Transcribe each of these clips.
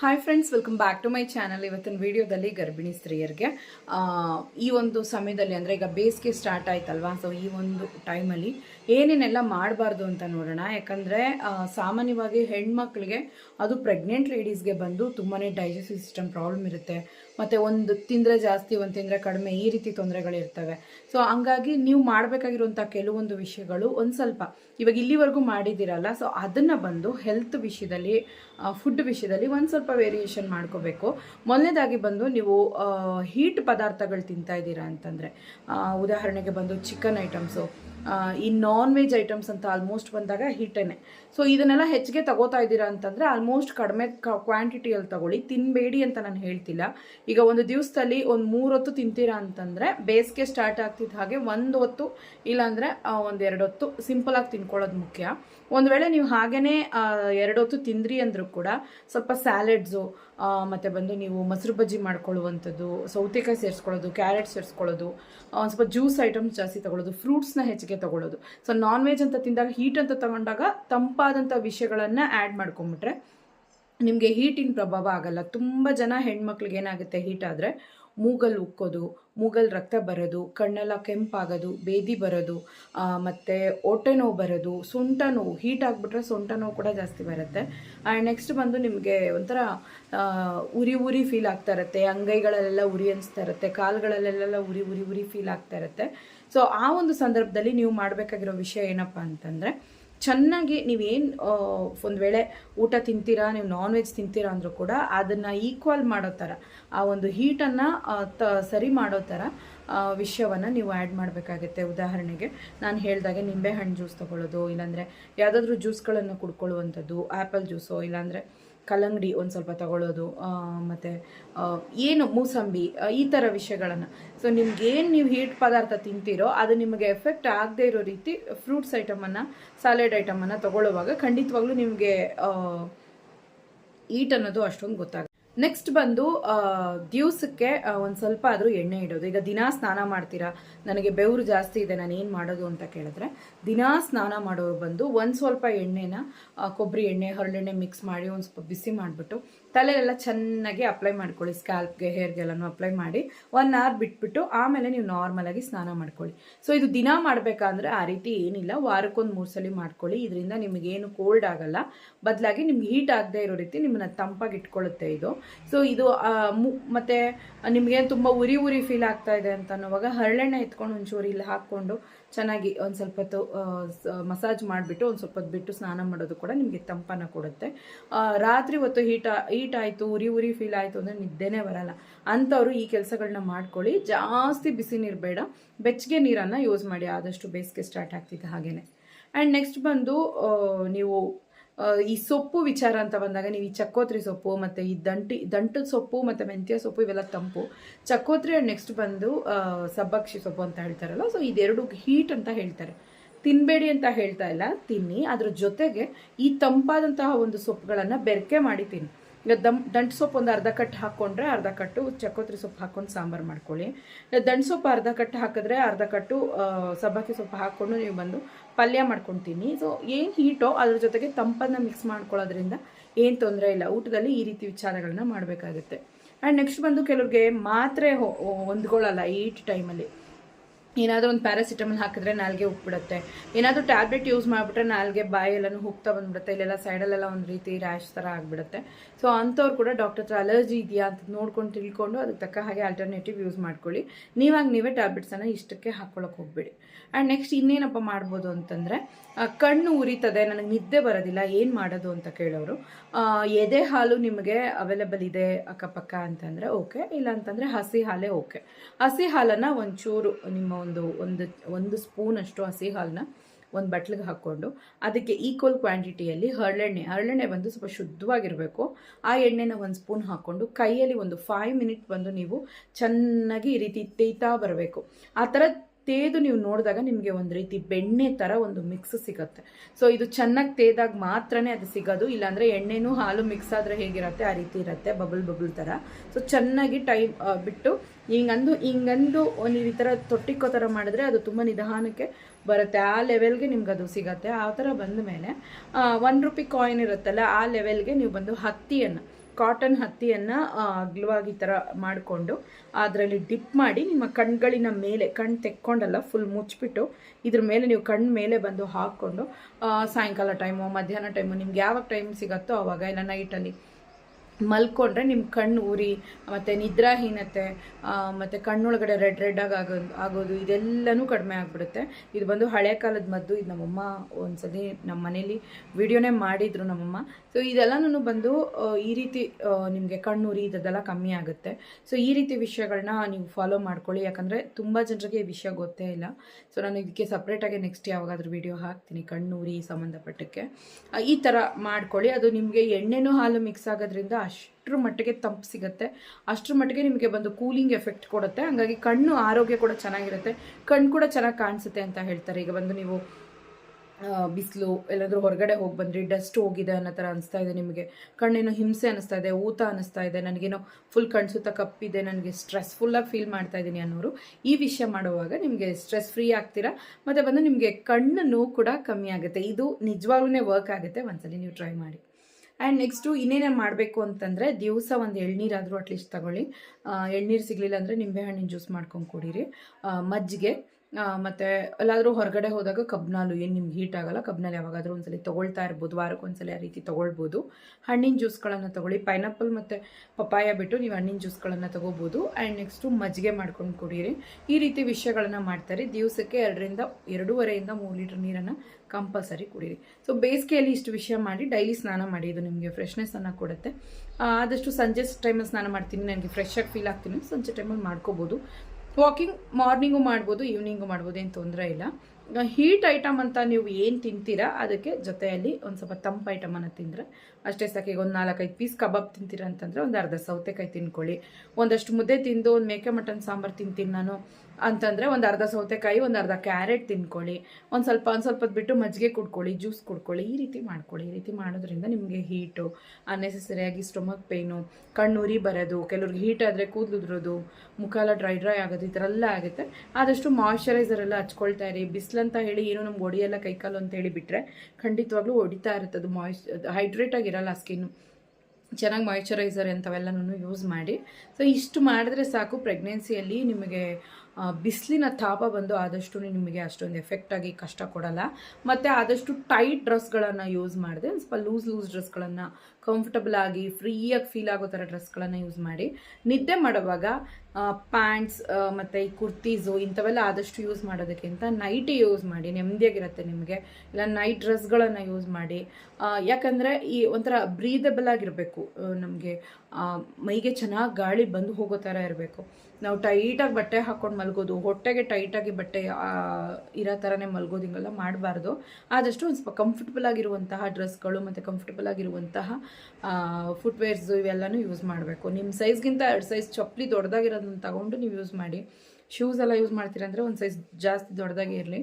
Hi friends welcome back to my channel ಇವತ್ತಿನ ವಿಡಿಯೋದಲ್ಲಿ ಗರ್ಭಿಣಿ ಸ್ತ್ರೀಯರಿಗೆ ಈ ಒಂದು ಸಮಯದಲ್ಲಿ ಅಂದರೆ ಈಗ ಬೇಸಿಗೆ ಸ್ಟಾರ್ಟ್ ಆಯ್ತಲ್ವಾ? ಸೊ ಈ ಒಂದು ಟೈಮಲ್ಲಿ ಏನೇನೆಲ್ಲ ಮಾಡಬಾರ್ದು ಅಂತ ನೋಡೋಣ. ಯಾಕಂದರೆ ಸಾಮಾನ್ಯವಾಗಿ ಹೆಣ್ಮಕ್ಳಿಗೆ ಅದು ಪ್ರೆಗ್ನೆಂಟ್ ಲೇಡೀಸ್ಗೆ ಬಂದು ತುಂಬಾ ಡೈಜೆಸ್ಟಿವ್ ಸಿಸ್ಟಮ್ ಪ್ರಾಬ್ಲಮ್ ಇರುತ್ತೆ. ಮತ್ತು ಒಂದು ತಿಂದರೆ ಜಾಸ್ತಿ, ಒಂದು ತಿಂದರೆ ಕಡಿಮೆ ಈ ರೀತಿ ತೊಂದರೆಗಳಿರ್ತವೆ ಸೊ ಹಂಗಾಗಿ ನೀವು ಮಾಡಬೇಕಾಗಿರುವಂಥ ಕೆಲವೊಂದು ವಿಷಯಗಳು ಒಂದು ಸ್ವಲ್ಪ ಇವಾಗ ಇಲ್ಲಿವರೆಗೂ ಮಾಡಿದ್ದೀರಲ್ಲ ಸೊ ಅದನ್ನು ಬಂದು ಹೆಲ್ತ್ ವಿಷಯದಲ್ಲಿ ಫುಡ್ ವಿಷಯದಲ್ಲಿ ಒಂದು ಸ್ವಲ್ಪ ವೇರಿಯೇಷನ್ ಮಾಡ್ಕೋಬೇಕು. ಮೊದಲನೇದಾಗಿ ಬಂದು ನೀವು ಹೀಟ್ ಪದಾರ್ಥಗಳು ತಿಂತಾ ಇದ್ದೀರಾ ಅಂತಂದರೆ ಉದಾಹರಣೆಗೆ ಬಂದು ಚಿಕನ್ ಐಟಮ್ಸು ಈ ನಾನ್ ವೆಜ್ ಐಟಮ್ಸ್ ಅಂತ ಆಲ್ಮೋಸ್ಟ್ ಬಂದಾಗ ಹಿಟ್ಟೆನೆ. ಸೊ ಇದನ್ನೆಲ್ಲ ಹೆಚ್ಚಿಗೆ ತಗೋತಾ ಇದ್ದೀರಾ ಅಂತಂದರೆ ಆಲ್ಮೋಸ್ಟ್ ಕಡಿಮೆ ಕ್ವಾಂಟಿಟಿಯಲ್ಲಿ ತಗೊಳ್ಳಿ. ತಿನ್ನಬೇಡಿ ಅಂತ ನಾನು ಹೇಳ್ತಿಲ್ಲ. ಈಗ ಒಂದು ದಿವಸದಲ್ಲಿ ಒಂದು ಮೂರು ಹೊತ್ತು ತಿಂತೀರಾ ಅಂತಂದರೆ ಬೇಸಿಗೆ ಸ್ಟಾರ್ಟ್ ಆಗ್ತಿದ್ದ ಹಾಗೆ ಒಂದು ಹೊತ್ತು ಇಲ್ಲಾಂದರೆ ಒಂದು ಎರಡು ಹೊತ್ತು ಸಿಂಪಲಾಗಿ ತಿನ್ಕೊಳ್ಳೋದು ಮುಖ್ಯ. ಒಂದು ವೇಳೆ ನೀವು ಹಾಗೇ ಎರಡು ಹೊತ್ತು ತಿಂದ್ರಿ ಅಂದರೂ ಕೂಡ ಸ್ವಲ್ಪ ಸ್ಯಾಲೆಡ್ಸು ಮತ್ತು ಬಂದು ನೀವು ಮೊಸರು ಬಜ್ಜಿ ಮಾಡ್ಕೊಳ್ಳುವಂಥದ್ದು, ಸೌತೆಕಾಯಿ ಸೇರಿಸ್ಕೊಳ್ಳೋದು ಕ್ಯಾರೆಟ್ ಸೇರಿಸ್ಕೊಳ್ಳೋದು ಒಂದು ಸ್ವಲ್ಪ ಜ್ಯೂಸ್ ಐಟಮ್ಸ್ ಜಾಸ್ತಿ ತಗೊಳ್ಳೋದು ಫ್ರೂಟ್ಸ್ನ ಹೆಚ್ಚಿಗೆ ತಗೊಳ್ಳೋದು. ಸೊ ನಾನ್ ವೆಜ್ ಅಂತ ತಿಂದಾಗ ಹೀಟ್ ಅಂತ ತಗೊಂಡಾಗ ತಂಪಾದಂಥ ವಿಷಯಗಳನ್ನು ಆ್ಯಡ್ ಮಾಡ್ಕೊಂಬಿಟ್ರೆ ನಿಮಗೆ ಹೀಟಿನ ಪ್ರಭಾವ ಆಗಲ್ಲ. ತುಂಬ ಜನ ಹೆಣ್ಮಕ್ಳಿಗೆ ಏನಾಗುತ್ತೆ ಹೀಟ್ ಆದರೆ ಮೂಗಲ್ಲಿ ಉಕ್ಕೋದು ಮೂಗಲ್ಲಿ ರಕ್ತ ಬರೋದು, ಕಣ್ಣೆಲ್ಲ ಕೆಂಪಾಗೋದು, ಬೇದಿ ಬರೋದು ಮತ್ತು ಹೊಟ್ಟೆ ನೋವು ಬರೋದು, ಸೊಂಟ ನೋವು ಹೀಟ್ ಆಗಿಬಿಟ್ರೆ ಸೊಂಟ ನೋವು ಕೂಡ ಜಾಸ್ತಿ ಬರುತ್ತೆ. ಆ್ಯಂಡ್ ನೆಕ್ಸ್ಟ್ ಬಂದು ನಿಮಗೆ ಒಂಥರ ಉರಿ ಉರಿ ಫೀಲ್ ಆಗ್ತಾ ಇರುತ್ತೆ. ಅಂಗೈಗಳಲ್ಲೆಲ್ಲ ಉರಿ ಅನಿಸ್ತಾ ಇರುತ್ತೆ. ಕಾಲುಗಳಲ್ಲೆಲ್ಲ ಉರಿ ಉರಿ ಉರಿ ಫೀಲ್ ಆಗ್ತಾ ಇರುತ್ತೆ. ಸೊ ಆ ಒಂದು ಸಂದರ್ಭದಲ್ಲಿ ನೀವು ಮಾಡಬೇಕಾಗಿರೋ ವಿಷಯ ಏನಪ್ಪ ಅಂತಂದರೆ, ಚೆನ್ನಾಗಿ ನೀವೇನು ಒಂದು ವೇಳೆ ಊಟ ತಿಂತೀರಾ, ನೀವು ನಾನ್ ವೆಜ್ ತಿಂತೀರಾ ಅಂದರೂ ಕೂಡ ಅದನ್ನು ಈಕ್ವಲ್ ಮಾಡೋ ಥರ ಆ ಒಂದು ಹೀಟನ್ನು ತ, ಸರಿ ಮಾಡೋ ಥರ ವಿಷಯವನ್ನು ನೀವು ಆ್ಯಡ್ ಮಾಡಬೇಕಾಗುತ್ತೆ. ಉದಾಹರಣೆಗೆ, ನಾನು ಹೇಳ್ದಾಗೆ ನಿಂಬೆಹಣ್ಣು ಜ್ಯೂಸ್ ತೊಗೊಳ್ಳೋದು ಇಲ್ಲಾಂದರೆ ಯಾವುದಾದ್ರೂ ಜ್ಯೂಸ್ಗಳನ್ನು ಕುಡ್ಕೊಳ್ಳುವಂಥದ್ದು ಆ್ಯಪಲ್ ಜ್ಯೂಸು ಇಲ್ಲಾಂದರೆ ಕಲ್ಲಂಗಡಿ ಒಂದು ಸ್ವಲ್ಪ ತಗೊಳ್ಳೋದು ಮತ್ತು ಏನು ಮೂಸಂಬಿ ಈ ಥರ ವಿಷಯಗಳನ್ನು. ಸೊ ನಿಮ್ಗೇನು ನೀವು ಹೀಟ್ ಪದಾರ್ಥ ತಿಂತೀರೋ, ಅದು ನಿಮಗೆ ಎಫೆಕ್ಟ್ ಆಗದೇ ಇರೋ ರೀತಿ ಫ್ರೂಟ್ಸ್ ಐಟಮನ್ನು ಸಾಲೆಡ್ ಐಟಮನ್ನು ತಗೊಳ್ಳುವಾಗ ಖಂಡಿತವಾಗ್ಲೂ ನಿಮಗೆ ಈಟ್ ಅನ್ನೋದು ಅಷ್ಟೊಂದು ಗೊತ್ತಾಗುತ್ತೆ ನೆಕ್ಸ್ಟ್ ಬಂದು ದಿವಸಕ್ಕೆ ಒಂದು ಸ್ವಲ್ಪ ಆದರೂ ಎಣ್ಣೆ ಇಡೋದು. ಈಗ ದಿನಾ ಸ್ನಾನ ಮಾಡ್ತೀರಾ? ನನಗೆ ಬೆವರು ಜಾಸ್ತಿ ಇದೆ, ನಾನು ಏನು ಮಾಡೋದು ಅಂತ ಕೇಳಿದ್ರೆ, ದಿನಾ ಸ್ನಾನ ಮಾಡೋರು ಬಂದು ಒಂದು ಸ್ವಲ್ಪ ಎಣ್ಣೆನ ಕೊಬ್ಬರಿ ಎಣ್ಣೆ, ಹರಳೆಣ್ಣೆ ಮಿಕ್ಸ್ ಮಾಡಿ ಒಂದು ಸ್ವಲ್ಪ ಬಿಸಿ ಮಾಡಿಬಿಟ್ಟು ತಲೆಯೆಲ್ಲ ಚೆನ್ನಾಗಿ ಅಪ್ಲೈ ಮಾಡ್ಕೊಳ್ಳಿ ಸ್ಕ್ಯಾಲ್ಪ್ಗೆ ಹೇರ್ಗೆಲ್ಲನೂ ಅಪ್ಲೈ ಮಾಡಿ ಒನ್ ಅವರ್ ಬಿಟ್ಬಿಟ್ಟು ಆಮೇಲೆ ನೀವು ನಾರ್ಮಲಾಗಿ ಸ್ನಾನ ಮಾಡ್ಕೊಳ್ಳಿ. ಸೊ ಇದು ದಿನ ಮಾಡಬೇಕಂದ್ರೆ ಆ ರೀತಿ ಏನಿಲ್ಲ. ವಾರಕ್ಕೊಂದು ಮೂರು ಸಲ ಮಾಡ್ಕೊಳ್ಳಿ. ಇದರಿಂದ ನಿಮಗೇನು ಕೋಲ್ಡ್ ಆಗಲ್ಲ. ಬದಲಾಗಿ ನಿಮ್ಗೆ ಹೀಟ್ ಆಗದೆ ಇರೋ ರೀತಿ ನಿಮ್ಮನ್ನ ತಂಪಾಗಿ ಇಟ್ಕೊಳ್ಳುತ್ತೆ ಇದು. ಸೊ ಇದು ಮತ್ತೆ ನಿಮ್ಗೇನು ತುಂಬ ಉರಿ ಉರಿ ಫೀಲ್ ಆಗ್ತಾ ಇದೆ ಅಂತ ಅನ್ನೋವಾಗ ಹರಳೆಣ್ಣೆ ಎತ್ಕೊಂಡು ಒಂಚೂರು ಇಲ್ಲಿ ಹಾಕ್ಕೊಂಡು ಚೆನ್ನಾಗಿ ಒಂದು ಸ್ವಲ್ಪ ಹೊತ್ತು ಮಸಾಜ್ ಮಾಡಿಬಿಟ್ಟು ಒಂದು ಸ್ವಲ್ಪ ಹೊತ್ತು ಬಿಟ್ಟು ಸ್ನಾನ ಮಾಡೋದು ಕೂಡ ನಿಮಗೆ ತಂಪನ್ನು ಕೊಡುತ್ತೆ. ರಾತ್ರಿ ಹೊತ್ತು ಹೀಟ್ ಹೀಟ್ ಆಯಿತು, ಉರಿ ಉರಿ ಫೀಲ್ ಆಯಿತು ಅಂದರೆ ನಿದ್ದೆನೇ ಬರಲ್ಲ. ಅಂಥವ್ರು ಈ ಕೆಲಸಗಳನ್ನ ಮಾಡ್ಕೊಳ್ಳಿ. ಜಾಸ್ತಿ ಬಿಸಿ ನೀರು ಬೇಡ. ಬೆಚ್ಚಗೆ ನೀರನ್ನು ಯೂಸ್ ಮಾಡಿ. ಆದಷ್ಟು ಬೇಸಿಗೆ ಸ್ಟಾರ್ಟ್ ಆಗ್ತಿತ್ತು ಹಾಗೇ ಆ್ಯಂಡ್ ನೆಕ್ಸ್ಟ್ ಬಂದು ನೀವು ಈ ಸೊಪ್ಪು ವಿಚಾರ ಅಂತ ಬಂದಾಗ ನೀವು ಈ ಚಕ್ಕೋತ್ರಿ ಸೊಪ್ಪು ಮತ್ತು ಈ ದಂಟಿ, ದಂಟದ ಸೊಪ್ಪು ಮತ್ತು ಮೆಂತ್ಯ ಸೊಪ್ಪು ಇವೆಲ್ಲ ತಂಪು. ಚಕ್ಕೋತ್ರಿ ಆ್ಯಂಡ್ ನೆಕ್ಸ್ಟ್ ಬಂದು ಸಬ್ಬಕ್ಷಿ ಸೊಪ್ಪು ಅಂತ ಹೇಳ್ತಾರಲ್ಲ ಸೊ ಇದೆರಡು ಹೀಟ್ ಅಂತ ಹೇಳ್ತಾರೆ. ತಿನ್ನಬೇಡಿ ಅಂತ ಹೇಳ್ತಾ ಇಲ್ಲ, ತಿನ್ನಿ. ಅದ್ರ ಜೊತೆಗೆ ಈ ತಂಪಾದಂತಹ ಒಂದು ಸೊಪ್ಪುಗಳನ್ನು ಬೆರಕೆ ಮಾಡಿ ತಿನ್ನಿ. ದಮ್ ದಂಟು ಸೊಪ್ಪು ಒಂದು ಅರ್ಧ ಕಟ್ಟು ಹಾಕ್ಕೊಂಡ್ರೆ ಅರ್ಧ ಕಟ್ಟು ಚಕೋತ್ರಿ ಸೊಪ್ಪು ಹಾಕ್ಕೊಂಡು ಸಾಂಬಾರು ಮಾಡ್ಕೊಳ್ಳಿ. ದಂಟು ಸೊಪ್ಪು ಅರ್ಧ ಕಟ್ಟು ಹಾಕಿದ್ರೆ ಅರ್ಧ ಕಟ್ಟು ಸಬ್ಬಕ್ಕಿ ಸೊಪ್ಪು ಹಾಕ್ಕೊಂಡು ನೀವು ಬಂದು ಪಲ್ಯ ಮಾಡ್ಕೊತೀನಿ. ಸೊ ಏನು ಹೀಟೋ ಅದ್ರ ಜೊತೆಗೆ ತಂಪನ್ನು ಮಿಕ್ಸ್ ಮಾಡ್ಕೊಳ್ಳೋದ್ರಿಂದ ಏನು ತೊಂದರೆ ಇಲ್ಲ. ಊಟದಲ್ಲಿ ಈ ರೀತಿ ವಿಚಾರಗಳನ್ನ ಮಾಡಬೇಕಾಗುತ್ತೆ. ಆ್ಯಂಡ್ ನೆಕ್ಸ್ಟ್ ಬಂದು ಕೆಲವ್ರಿಗೆ ಮಾತ್ರೆ ಹೊಂದ್ಕೊಳ್ಳಲ್ಲ ಈಟ್ ಟೈಮಲ್ಲಿ ಏನಾದರೂ ಒಂದು ಪ್ಯಾರಾಸಿಟಮಲ್ ಹಾಕಿದ್ರೆ ನಾಲ್ಗೆ ಉಪ್ಬಿಡುತ್ತೆ ಏನಾದರೂ ಟ್ಯಾಬ್ಲೆಟ್ ಯೂಸ್ ಮಾಡಿಬಿಟ್ರೆ ನಾಲ್ಗೆ ಬಾಯೆಲ್ಲನೂ ಹೋಗ್ತಾ ಬಂದ್ಬಿಡುತ್ತೆ. ಇಲ್ಲೆಲ್ಲ ಸೈಡಲ್ಲೆಲ್ಲ ಒಂದು ರೀತಿ ರ್ಯಾಶ್ ಥರ ಆಗಿಬಿಡುತ್ತೆ. ಸೊ ಅಂಥವ್ರು ಕೂಡ ಡಾಕ್ಟರ್ ಹತ್ರ ಅಲರ್ಜಿ ಇದೆಯಾ ಅಂತ ನೋಡ್ಕೊಂಡು ತಿಳ್ಕೊಂಡು ಅದಕ್ಕೆ ತಕ್ಕ ಹಾಗೆ ಆಲ್ಟರ್ನೇಟಿವ್ ಯೂಸ್ ಮಾಡ್ಕೊಳ್ಳಿ. ನೀವಾಗ ನೀವೇ ಟ್ಯಾಬ್ಲೆಟ್ಸನ್ನು ಇಷ್ಟಕ್ಕೆ ಹಾಕ್ಕೊಳಕ್ಕೆ ಹೋಗ್ಬೇಡಿ. ಆ್ಯಂಡ್ ನೆಕ್ಸ್ಟ್ ಇನ್ನೇನಪ್ಪ ಮಾಡ್ಬೋದು ಅಂತಂದರೆ ಕಣ್ಣು ಉರಿತದೆ, ನನಗೆ ನಿದ್ದೆ ಬರೋದಿಲ್ಲ, ಏನು ಮಾಡೋದು ಅಂತ ಕೇಳೋರು. ಎದೆ ಹಾಲು ನಿಮಗೆ ಅವೈಲೇಬಲ್ ಇದೆ ಅಕ್ಕಪಕ್ಕ ಅಂತಂದರೆ ಓಕೆ, ಇಲ್ಲ ಅಂತಂದರೆ ಹಸಿ ಹಾಲೇ ಓಕೆ. ಹಸಿ ಹಾಲನ್ನು ಒಂಚೂರು ನಿಮ್ಮ ಒಂದು ಒಂದು ಒಂದು ಸ್ಪೂನ್ ಅಷ್ಟು ಹಸಿ ಹಾಲನ್ನ ಒಂದು ಬಟ್ಲಿಗೆ ಹಾಕ್ಕೊಂಡು ಅದಕ್ಕೆ ಈಕ್ವಲ್ ಕ್ವಾಂಟಿಟಿಯಲ್ಲಿ ಹರಳೆಣ್ಣೆ ಹರಳೆಣ್ಣೆ ಬಂದು ಸ್ವಲ್ಪ ಶುದ್ಧವಾಗಿರಬೇಕು. ಆ ಎಣ್ಣೆನ ಒಂದು ಸ್ಪೂನ್ ಹಾಕ್ಕೊಂಡು ಕೈಯಲ್ಲಿ ಒಂದು ಫೈವ್ ಮಿನಿಟ್ ಬಂದು ನೀವು ಚೆನ್ನಾಗಿ ಈ ರೀತಿ ತೇಯ್ತಾ ಬರಬೇಕು. ಆ ಥರ ತೇದು ನೀವು ನೋಡಿದಾಗ ನಿಮಗೆ ಒಂದು ರೀತಿ ಬೆಣ್ಣೆ ಥರ ಒಂದು ಮಿಕ್ಸ್ ಸಿಗುತ್ತೆ. ಸೊ ಇದು ಚೆನ್ನಾಗಿ ತೇದಾಗ ಮಾತ್ರನೇ ಅದು ಸಿಗೋದು. ಇಲ್ಲಾಂದರೆ ಎಣ್ಣೆನೂ ಹಾಲು ಮಿಕ್ಸ್ ಆದರೆ ಹೇಗಿರುತ್ತೆ? ಆ ರೀತಿ ಇರುತ್ತೆ ಬಬಲ್ ಬಬಲ್ ಥರ ಸೊ ಚೆನ್ನಾಗಿ ಟೈಮ್ ಬಿಟ್ಟು ಹಿಂಗಂದು ಹಿಂಗಂದು ನೀವು ಈ ಥರ ತೊಟ್ಟಿಕ್ಕೋ ಥರ ಮಾಡಿದ್ರೆ ಅದು ತುಂಬ ನಿಧಾನಕ್ಕೆ ಬರುತ್ತೆ. ಆ ಲೆವೆಲ್ಗೆ ನಿಮ್ಗೆ ಅದು ಸಿಗತ್ತೆ. ಆ ಥರ ಬಂದ ಮೇಲೆ ಒನ್ ರುಪಿ ಕಾಯಿನ್ ಇರುತ್ತಲ್ಲ, ಆ ಲೆವೆಲ್ಗೆ ನೀವು ಬಂದು ಹತ್ತಿಯನ್ನು ಕಾಟನ್ ಹತ್ತಿಯನ್ನು ಅಗ್ಲವಾಗಿ ಥರ ಮಾಡಿಕೊಂಡು ಅದರಲ್ಲಿ ಡಿಪ್ ಮಾಡಿ ನಿಮ್ಮ ಕಣ್ಗಳಿನ ಮೇಲೆ ಕಣ್ಣು ತೆಕ್ಕೊಂಡಲ್ಲ ಫುಲ್ ಮುಚ್ಚಿಬಿಟ್ಟು ಇದ್ರ ಮೇಲೆ ನೀವು ಕಣ್ಣು ಮೇಲೆ ಬಂದು ಹಾಕ್ಕೊಂಡು ಸಾಯಂಕಾಲ ಟೈಮು ಮಧ್ಯಾಹ್ನ ಟೈಮು ನಿಮ್ಗೆ ಯಾವಾಗ ಟೈಮ್ ಸಿಗತ್ತೋ ಆವಾಗ ಇಲ್ಲ ನೈಟಲ್ಲಿ ಮಲ್ಕೊಂಡ್ರೆ ನಿಮ್ಮ ಕಣ್ಣು ಉರಿ ಮತ್ತು ನಿದ್ರಾಹೀನತೆ ಮತ್ತು ಕಣ್ಣೊಳಗಡೆ ರೆಡ್ ರೆಡ್ಡಾಗಿ ಆಗೋ ಆಗೋದು ಇದೆಲ್ಲನೂ ಕಡಿಮೆ ಆಗಿಬಿಡುತ್ತೆ. ಇದು ಬಂದು ಹಳೆ ಕಾಲದ ಮದ್ದು, ಇದು ನಮ್ಮಮ್ಮ ಒಂದ್ಸಲಿ ನಮ್ಮ ಮನೇಲಿ ವಿಡಿಯೋನೇ ಮಾಡಿದರು ನಮ್ಮಮ್ಮ. ಸೊ ಇದೆಲ್ಲನೂ ಬಂದು ಈ ರೀತಿ ನಿಮಗೆ ಕಣ್ಣು ಉರಿ ಇದೆಲ್ಲ ಕಮ್ಮಿ ಆಗುತ್ತೆ. ಸೊ ಈ ರೀತಿ ವಿಷಯಗಳನ್ನ ನೀವು ಫಾಲೋ ಮಾಡ್ಕೊಳ್ಳಿ. ಯಾಕಂದರೆ ತುಂಬ ಜನರಿಗೆ ಈ ವಿಷಯ ಗೊತ್ತೇ ಇಲ್ಲ. ಸೊ ನಾನು ಇದಕ್ಕೆ ಸಪ್ರೇಟಾಗಿ ನೆಕ್ಸ್ಟ್ ಯಾವಾಗಾದ್ರೂ ವಿಡಿಯೋ ಹಾಕ್ತೀನಿ, ಕಣ್ಣು ಉರಿ ಸಂಬಂಧಪಟ್ಟಕ್ಕೆ. ಈ ಥರ ಮಾಡ್ಕೊಳ್ಳಿ. ಅದು ನಿಮಗೆ ಎಣ್ಣೆನೂ ಹಾಲು ಮಿಕ್ಸ್ ಆಗೋದ್ರಿಂದ ಅಷ್ಟರ ಮಟ್ಟಿಗೆ ತಂಪು ಸಿಗುತ್ತೆ. ಅಷ್ಟರ ಮಟ್ಟಿಗೆ ನಿಮಗೆ ಬಂದು ಕೂಲಿಂಗ್ ಎಫೆಕ್ಟ್ ಕೊಡುತ್ತೆ. ಹಂಗಾಗಿ ಕಣ್ಣು ಆರೋಗ್ಯ ಕೂಡ ಚೆನ್ನಾಗಿರುತ್ತೆ. ಕಣ್ಣು ಕೂಡ ಚೆನ್ನಾಗಿ ಕಾಣಿಸುತ್ತೆ ಅಂತ ಹೇಳ್ತಾರೆ. ಈಗ ಬಂದು ನೀವು ಬಿಸಿಲು, ಎಲ್ಲಾದರೂ ಹೊರಗಡೆ ಹೋಗಿ ಬಂದ್ರಿ ಡಸ್ಟ್ ಹೋಗಿದೆ ಅನ್ನೋ ಥರ ಅನಿಸ್ತಾ ಇದೆ ನಿಮಗೆ. ಕಣ್ಣೇನೋ ಹಿಂಸೆ ಅನ್ನಿಸ್ತಾ ಇದೆ, ಊತ ಅನ್ನಿಸ್ತಾ ಇದೆ, ನನಗೇನೋ ಫುಲ್ ಕಣ್ಸುತ್ತ ಕಪ್ಪಿದೆ ನನಗೆ ಸ್ಟ್ರೆಸ್ಫುಲ್ಲಾಗಿ ಫೀಲ್ ಮಾಡ್ತಾ ಇದ್ದೀನಿ ಅನ್ನೋರು ಈ ವಿಷಯ ಮಾಡುವಾಗ ನಿಮಗೆ ಸ್ಟ್ರೆಸ್ ಫ್ರೀ ಆಗ್ತೀರಾ? ಮತ್ತು ಬಂದು ನಿಮಗೆ ಕಣ್ಣು ಕೂಡ ಕಮ್ಮಿ ಆಗುತ್ತೆ. ಇದು ನಿಜವಾಗ್ಲೂ ವರ್ಕ್ ಆಗುತ್ತೆ. ಒಂದ್ಸಲಿ ನೀವು ಟ್ರೈ ಮಾಡಿ. ಆ್ಯಂಡ್ ನೆಕ್ಸ್ಟು ಇನ್ನೇನೇನು ಮಾಡಬೇಕು ಅಂತಂದರೆ ದಿವಸ ಒಂದು ಎಳ್ನೀರಾದರೂ ಅಟ್ಲೀಸ್ಟ್ ತಗೊಳ್ಳಿ. ಎಳ್ನೀರು ಸಿಗಲಿಲ್ಲ ಅಂದರೆ ನಿಂಬೆಹಣ್ಣಿನ ಜ್ಯೂಸ್ ಮಾಡ್ಕೊಂಡು ಕುಡೀರಿ. ಮಜ್ಜಿಗೆ. ಮತ್ತು ಎಲ್ಲಾದರೂ ಹೊರಗಡೆ ಹೋದಾಗ ಕಬ್ನಾಲು ಏನು ನಿಮ್ಗೆ ಹೀಟ್ ಆಗಲ್ಲ, ಕಬ್ನಲ್ಲಿ ಯಾವಾಗಾದರೂ ಒಂದ್ಸಲಿ ತೊಗೊಳ್ತಾ ಇರ್ಬೋದು, ವಾರಕ್ಕೆ ಒಂದ್ಸಲಿ ಆ ರೀತಿ ತೊಗೊಳ್ಬೋದು. ಹಣ್ಣಿನ ಜ್ಯೂಸ್ಗಳನ್ನು ತೊಗೊಳ್ಳಿ. ಪೈನಾಪಲ್ ಮತ್ತು ಪಪಾಯ ಬಿಟ್ಟು ನೀವು ಹಣ್ಣಿನ ಜ್ಯೂಸ್ಗಳನ್ನು ತೊಗೋಬೋದು. ಆ್ಯಂಡ್ ನೆಕ್ಸ್ಟು ಮಜ್ಜಿಗೆ ಮಾಡ್ಕೊಂಡು ಕುಡೀರಿ. ಈ ರೀತಿ ವಿಷಯಗಳನ್ನು ಮಾಡ್ತಾರೆ. ದಿವಸಕ್ಕೆ ಎರಡರಿಂದ, ಎರಡೂವರೆಯಿಂದ ಮೂರು ಲೀಟ್ರ್ ನೀರನ್ನು ಕಂಪಲ್ಸರಿ ಕುಡೀರಿ. ಸೊ ಬೇಸಿಗೆಯಲ್ಲಿ ಇಷ್ಟು ವಿಷಯ ಮಾಡಿ, ಡೈಲಿ ಸ್ನಾನ ಮಾಡಿ, ಇದು ನಿಮಗೆ ಫ್ರೆಶ್ನೆಸ್ಸನ್ನು ಕೊಡುತ್ತೆ. ಆದಷ್ಟು ಸಂಜೆ ಟೈಮಲ್ಲಿ ಸ್ನಾನ ಮಾಡ್ತೀನಿ ನನಗೆ ಫ್ರೆಶ್ ಆಗಿ ಫೀಲ್ ಆಗ್ತೀನಿ. ಸಂಜೆ ಟೈಮಲ್ಲಿ ಮಾಡ್ಕೋಬೋದು. ವಾಕಿಂಗ್ ಮಾರ್ನಿಂಗು ಮಾಡ್ಬೋದು ಈವ್ನಿಂಗು ಮಾಡ್ಬೋದು ಏನು ತೊಂದರೆ ಇಲ್ಲ. ಹೀಟ್ ಐಟಮ್ ಅಂತ ನೀವು ಏನು ತಿಂತೀರಾ, ಅದಕ್ಕೆ ಜೊತೆಯಲ್ಲಿ ಒಂದು ಸ್ವಲ್ಪ ತಂಪು ಐಟಮನ್ನು ತಿಂದರೆ. ಅಷ್ಟೇ ಸಾಕು, ಈಗ ಒಂದು ನಾಲ್ಕೈದು ಪೀಸ್ ಕಬಾಬ್ ತಿಂತೀರಾ ಅಂತಂದರೆ ಒಂದು ಅರ್ಧ ಸೌತೆಕಾಯಿ ತಿನ್ಕೊಳ್ಳಿ. ಒಂದಷ್ಟು ಮುದ್ದೆ ತಿಂದು, ಒಂದು ಮೇಕೆ ಮಟನ್ ಸಾಂಬಾರು ತಿಂತೀನಿ ನಾನು ಅಂತಂದರೆ ಒಂದು ಅರ್ಧ ಸೌತೆಕಾಯಿ, ಒಂದು ಅರ್ಧ ಕ್ಯಾರೆಟ್ ತಿನ್ಕೊಳ್ಳಿ. ಒಂದು ಸ್ವಲ್ಪ ಒಂದು ಸ್ವಲ್ಪ ಹೊತ್ತು ಬಿಟ್ಟು ಮಜ್ಜಿಗೆ ಕುಡ್ಕೊಳ್ಳಿ ಜ್ಯೂಸ್ ಕುಡ್ಕೊಳ್ಳಿ, ಈ ರೀತಿ ಮಾಡ್ಕೊಳ್ಳಿ. ಈ ರೀತಿ ಮಾಡೋದ್ರಿಂದ ನಿಮಗೆ ಹೀಟು ಅನ್ನೆಸೆಸರಿಯಾಗಿ ಸ್ಟೊಮಕ್ ಪೇಯ್ನು ಕಣ್ಣು ಉರಿ ಬರೋದು, ಕೆಲವ್ರಿಗೆ ಹೀಟ್ ಆದರೆ ಕೂದಲು ಉದುರೋದು, ಮುಖ ಎಲ್ಲ ಡ್ರೈ ಡ್ರೈ ಆಗೋದು, ಈ ಥರ ಎಲ್ಲ ಆಗುತ್ತೆ. ಆದಷ್ಟು ಮಾಯಶ್ಚರೈಸರ್ ಎಲ್ಲ ಹಚ್ಕೊಳ್ತಾ ಇರಿ ಬಿಸಿಲಂತ ಹೇಳಿ ಏನು ನಮ್ಗೆ ಹೊಡಿಯಲ್ಲ ಕೈಕಾಲು ಅಂತ ಹೇಳಿ ಬಿಟ್ಟರೆ ಖಂಡಿತವಾಗ್ಲೂ ಹೊಡಿತಾ ಇರುತ್ತೆ. ಅದು ಮಾಯ್ಸ್ ಹೈಡ್ರೇಟ್ ಆಗಿರಲ್ಲ ಸ್ಕಿನ್ನು ಚೆನ್ನಾಗಿ ಮಾಯ್ಚರೈಸರ್ ಅಂಥವೆಲ್ಲನೂ ಯೂಸ್ ಮಾಡಿ. ಸೊ ಇಷ್ಟು ಮಾಡಿದ್ರೆ ಸಾಕು. ಪ್ರೆಗ್ನೆನ್ಸಿಯಲ್ಲಿ ನಿಮಗೆ ಬಿಸಿಲಿನ ತಾಪ ಬಂದು ಆದಷ್ಟು ನಿಮಗೆ ಅಷ್ಟೊಂದು ಎಫೆಕ್ಟಾಗಿ ಕಷ್ಟ ಕೊಡಲ್ಲ. ಮತ್ತು ಆದಷ್ಟು ಟೈಟ್ ಡ್ರೆಸ್ಗಳನ್ನು ಯೂಸ್ ಮಾಡಿದೆ. ಸ್ವಲ್ಪ ಲೂಸ್ ಲೂಸ್ ಡ್ರೆಸ್ಗಳನ್ನು ಕಂಫರ್ಟಬಲ್ ಆಗಿ ಫ್ರೀಯಾಗಿ ಫೀಲ್ ಆಗೋ ಥರ ಡ್ರೆಸ್ಗಳನ್ನು ಯೂಸ್ ಮಾಡಿ. ನಿದ್ದೆ ಮಾಡುವಾಗ ಪ್ಯಾಂಟ್ಸ್ ಮತ್ತು ಈ ಕುರ್ತೀಸು ಇಂಥವೆಲ್ಲ ಆದಷ್ಟು ಯೂಸ್ ಮಾಡೋದಕ್ಕಿಂತ ನೈಟಿ ಯೂಸ್ ಮಾಡಿ. ನೆಮ್ಮದಿಯಾಗಿರುತ್ತೆ ನಿಮಗೆ. ಇಲ್ಲ ನೈಟ್ ಡ್ರೆಸ್ಗಳನ್ನು ಯೂಸ್ ಮಾಡಿ. ಯಾಕಂದರೆ ಈ ಒಂಥರ ಬ್ರೀದಬಲ್ ಆಗಿರಬೇಕು. ನಮಗೆ ಮೈಗೆ ಚೆನ್ನಾಗಿ ಗಾಳಿ ಬಂದು ಹೋಗೋ ಥರ ಇರಬೇಕು. ನಾವು ಟೈಟಾಗಿ ಬಟ್ಟೆ ಹಾಕ್ಕೊಂಡು ಮಲ್ಗೋದು, ಹೊಟ್ಟೆಗೆ ಟೈಟಾಗಿ ಬಟ್ಟೆ ಇರೋ ಥರನೇ ಮಲ್ಗೋದು ಮಾಡಬಾರ್ದು. ಆದಷ್ಟು ಒಂದು ಸ್ವಲ್ಪ ಕಂಫರ್ಟಬಲ್ ಆಗಿರುವಂತಹ ಡ್ರೆಸ್ಗಳು ಮತ್ತು ಕಂಫರ್ಟಬಲ್ ಆಗಿರುವಂತಹ ಫುಟ್ವೇರ್ಸು ಇವೆಲ್ಲನೂ ಯೂಸ್ ಮಾಡಬೇಕು. ನಿಮ್ಮ ಸೈಜ್ಗಿಂತ ಎರಡು ಸೈಜ್ ಚಪ್ಪಲಿ ದೊಡ್ಡದಾಗಿರೋದನ್ನ ತಗೊಂಡು ನೀವು ಯೂಸ್ ಮಾಡಿ. ಶೂಸ್ ಎಲ್ಲ ಯೂಸ್ ಮಾಡ್ತೀರಾ ಅಂದರೆ ಒಂದು ಸೈಜ್ ಜಾಸ್ತಿ ದೊಡ್ಡದಾಗಿ ಇರಲಿ.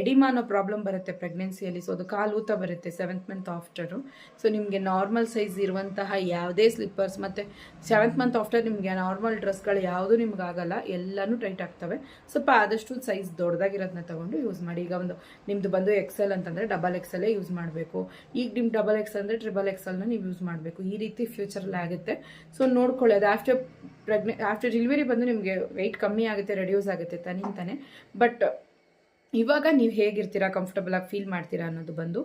ಎಡಿಮಾ ಅನ್ನೋ ಪ್ರಾಬ್ಲಮ್ ಬರುತ್ತೆ ಪ್ರೆಗ್ನೆನ್ಸಿಯಲ್ಲಿ ಸೊ ಅದು ಕಾಲು ಊತ ಬರುತ್ತೆ ಸೆವೆಂತ್ ಮಂತ್ ಆಫ್ಟರು ಸೊ ನಿಮಗೆ ನಾರ್ಮಲ್ ಸೈಜ್ ಇರುವಂತಹ ಯಾವುದೇ ಸ್ಲಿಪ್ಪರ್ಸ್ ಮತ್ತು ಸೆವೆಂತ್ ಮಂತ್ ಆಫ್ಟರ್ ನಿಮಗೆ ನಾರ್ಮಲ್ ಡ್ರೆಸ್ಗಳು ಯಾವುದೂ ನಿಮ್ಗೆ ಆಗಲ್ಲ, ಎಲ್ಲನೂ ಟೈಟ್ ಆಗ್ತವೆ. ಸ್ವಲ್ಪ ಆದಷ್ಟು ಸೈಜ್ ದೊಡ್ಡದಾಗಿರೋದನ್ನ ತಗೊಂಡು ಯೂಸ್ ಮಾಡಿ. ಈಗ ಒಂದು ನಿಮ್ಮದು ಬಂದು ಎಕ್ಸೆಲ್ ಅಂತಂದರೆ ಡಬಲ್ ಎಕ್ಸೆಲ್ಲೇ ಯೂಸ್ ಮಾಡಬೇಕು. ಈಗ ನಿಮ್ಮ ಡಬಲ್ ಎಕ್ಸ್ ಅಂದರೆ ಟ್ರಿಬಲ್ ಎಕ್ಸೆಲ್ನ ನೀವು ಯೂಸ್ ಮಾಡಬೇಕು. ಈ ರೀತಿ ಫ್ಯೂಚರಲ್ಲಿ ಆಗುತ್ತೆ. ಸೊ ನೋಡ್ಕೊಳ್ಳಿ ಅದು ಆಫ್ಟರ್ ಪ್ರೆಗ್ನೆ ಆಫ್ಟರ್ ಡೆಲಿವರಿ ಬಂದು ನಿಮಗೆ ವೆಯ್ಟ್ ಕಮ್ಮಿ ಆಗುತ್ತೆ ರೆಡ್ಯೂಸ್ ಆಗುತ್ತೆ ತನಿಂತಾನೆ ಬಟ್ ಇವಾಗ ನೀವು ಹೇಗಿರ್ತೀರಾ ಕಂಫರ್ಟಬಲ್ ಆಗಿ ಫೀಲ್ ಮಾಡ್ತೀರಾ ಅನ್ನೋದು ಬಂದು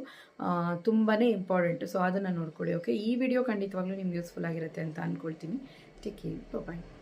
ತುಂಬಾ ಇಂಪಾರ್ಟೆಂಟ್ ಸೊ ಅದನ್ನು ನೋಡ್ಕೊಳ್ಳಿ ಓಕೆ ಈ ವಿಡಿಯೋ ಖಂಡಿತವಾಗ್ಲೂ ನಿಮ್ಗೆ ಯೂಸ್ಫುಲ್ ಆಗಿರುತ್ತೆ ಅಂತ ಅಂದ್ಕೊಳ್ತೀನಿ ಟೇಕ್ ಬಾಯ್